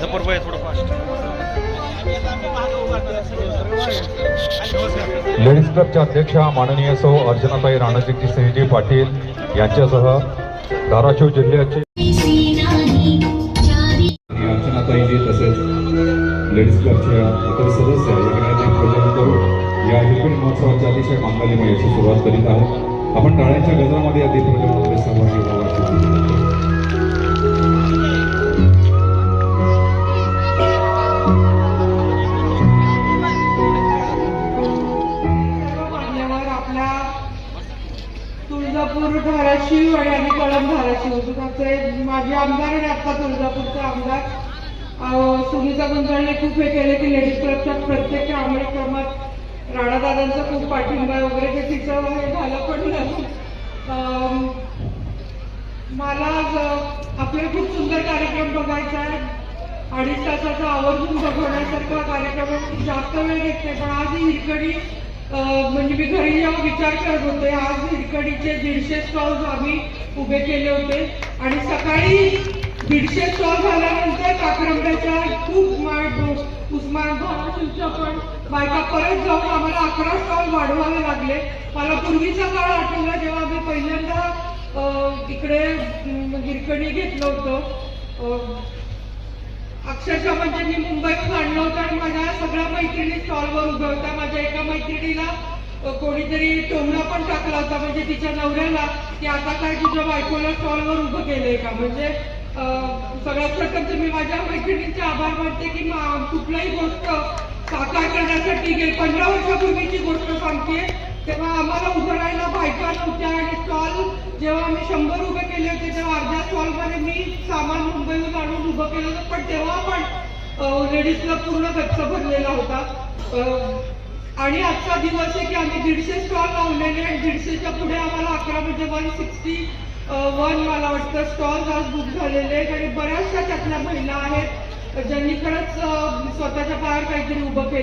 जपर वय थोडं fast ladies क्लबच्या अध्यक्षा माननीय सो अर्जुनाताई राणाजीची सिंहजी पाटील यांच्यासह धाराशिव जिल्ह्याचे अर्चनाताईजी तसेच लेडीज क्लबच्या इतर सदस्य या प्रोजेक्ट महोत्सवाच्या अतिशय मांगलीमय याची सुरुवात करीत आहोत. आपण टाळ्यांच्या गजरामध्ये आधी प्रकल्पामध्ये सहभागी व्हावा. तुळजापूर धाराशिव आणि आम्ही कळंब धाराशिव. तुझे माझे आमदार आणि आता तुळजापूरचा आमदार. सुनीता गुंजाळने खूप हे केले की लेडीज क्लबच्या प्रत्येक अंमलीक्रमात राणादादांचा खूप पाठिंबा वगैरे ते तिचं हे झालं पण अं, मला आज आपले खूप सुंदर कार्यक्रम बघायचा आहे अडीच तासाचा आवर्जून बघवण्यासारखा कार्यक्रम जास्त वेळ घेतले पण आज ही हिरकणी म्हणजे मी घरी जेव्हा विचार करत होते आज हिरकडीचे दीडशे स्टॉल्स आम्ही उभे केले होते. आणि सकाळी दीडशे स्टॉल झाल्यानंतर काकरंब्याच्या खूप मा- उस्मान धाराशिवच्या पण बायका परत जाऊन आम्हाला अकरा स्टॉल वाढवावे लागले. मला पूर्वीचा काळ आठवला जेव्हा आम्ही पहिल्यांदा इकडे गिरकणी घेतलं होतं. अक्षरशः म्हणजे मी मुंबईत आणलं होतं आणि माझ्या सगळ्या मैत्रिणी स्टॉलवर उभ्या होत्या. माझ्या एका मैत्रिणीला कोणीतरी टोमणा पण टाकला होता. म्हणजे तिच्या नवऱ्याला की आता काय तुझ्या बायकोला स्टॉलवर उभं केलंय का? म्हणजे सगळ्यात प्रथम तर मी माझ्या मैत्रिणींचे आभार मानते की कुठलाही गोष्ट साकार करण्यासाठी गेली. पंधरा वर्षापूर्वीची गोष्ट सांगते तेव्हा आम्हाला उभं राहायला बायका नव्हत्या आणि स्टॉल जेव्हा आम्ही शंभर उभे केले होते तेव्हा अर्ध्या स्टॉल उभं केलं होतं पण तेव्हा पण लेडीजला पूर्ण गच्च भरलेला होता. आणि आजचा दिवस आहे की आम्ही दीडशे स्टॉल लावलेले आणि दीडशेच्या पुढे आम्हाला अकरा म्हणजे वन सिक्स्टी वन मला वाटतं स्टॉल्स आज बुक झालेले आहेत. आणि बऱ्याचशा त्यातल्या महिला आहेत ज्यांनी खरंच स्वतःच्या पायावर काहीतरी उभं केलं.